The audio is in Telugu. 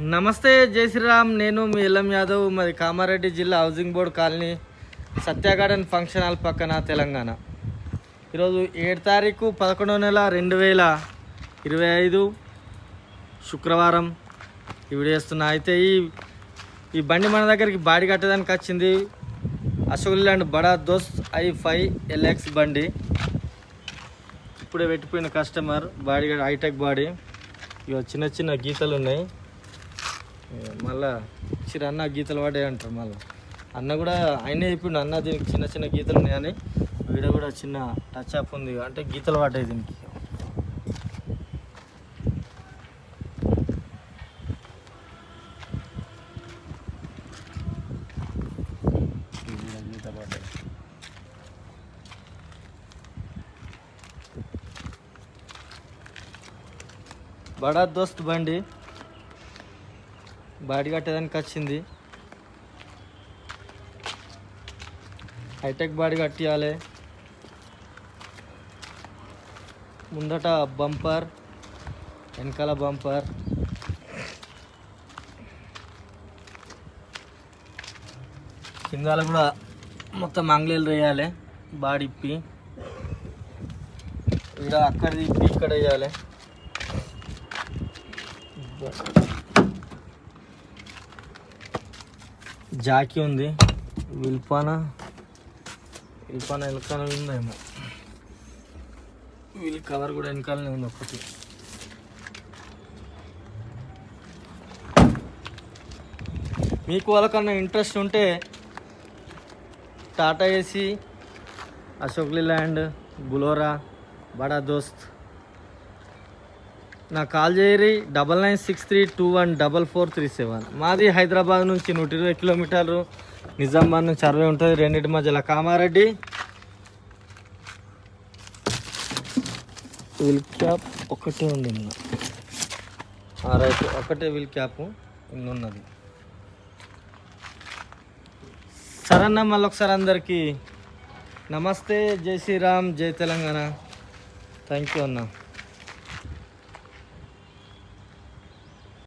నమస్తే జై శ్రీరామ్. నేను మీ ఎల్ఎం యాదవ్ మాది కామారెడ్డి జిల్లా housing board colony Satya garden function hall పక్కన తెలంగాణ. ఈరోజు ఏడు తారీఖు పదకొండవ నెల రెండు వేల ఇరవై ఐదు శుక్రవారం. ఈ వీడియో చేస్తున్నా. అయితే ఈ ఈ బండి మన దగ్గరికి బాడీ కట్టడానికి వచ్చింది. అశోక్ ల్యాండ్ బడా దోస్త్ ఐ ఫైవ్ ఎల్ఎక్స్ బండి. ఇప్పుడే పెట్టిపోయిన కస్టమర్ బాడీ హైటెక్ బాడీ. ఇక చిన్న చిన్న గీతలు ఉన్నాయి. మళ్ళా చిన్న అన్న గీతలు పడే అంటారు మళ్ళీ. అన్న కూడా ఆయనే చెప్పిండు అన్న దీనికి చిన్న చిన్న గీతలు ఉన్నాయని వీడ కూడా చిన్న టచ్ అప్ ఉంది. అంటే గీతలు పడ్డాయి దీనికి. బడా దోస్త్ బండి. బాడీ కట్టేదానికి వచ్చింది. హైటెక్ బాడీ కట్టియాలి. ముందట బంపర్ వెనకాల బంపర్. కిందాల కూడా మొత్తం అంగ్లీలు వేయాలి బాడీ ఇప్పి. ఇక్కడ అక్కడ ఇప్పి ఇక్కడ వేయాలి. జాకీ ఉంది. విల్పాన. విల్పాన వెనకాల ఉందేమో. వీల్ కవర్ కూడా వెనకాలనే ఉంది ఒకటి మీకు వాళ్ళకన్నా ఇంట్రెస్ట్ ఉంటే Tata AC Ashok Leyland Bolero Bada Dost. నా call చేయరి double nine six three two one double four three seven. మాది హైదరాబాద్ నుంచి నూట ఇరవై కిలోమీటర్లు. నిజామాబాద్ నుంచి అరవై ఉంటుంది. రెండింటి మధ్యలో కామారెడ్డి. విల్ క్యాప్ ఒకటే ఉంది నిన్న రైట్. ఒకటే విల్ క్యాప్ ఇన్ని సరన్న సరే మళ్ళీ ఒకసారి అందరికీ నమస్తే. జై శ్రీరామ్ జై తెలంగాణ. థ్యాంక్ యూ అన్నా.